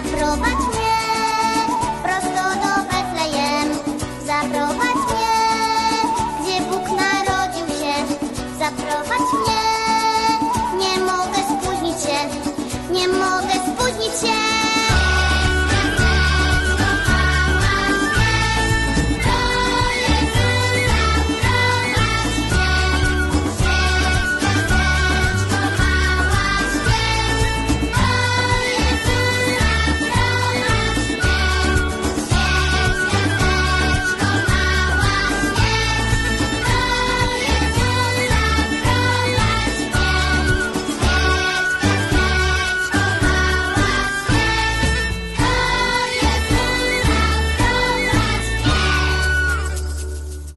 Zaprowadź mnie prosto do Betlejem, zaprowadź mnie, gdzie Bóg narodził się, zaprowadź mnie.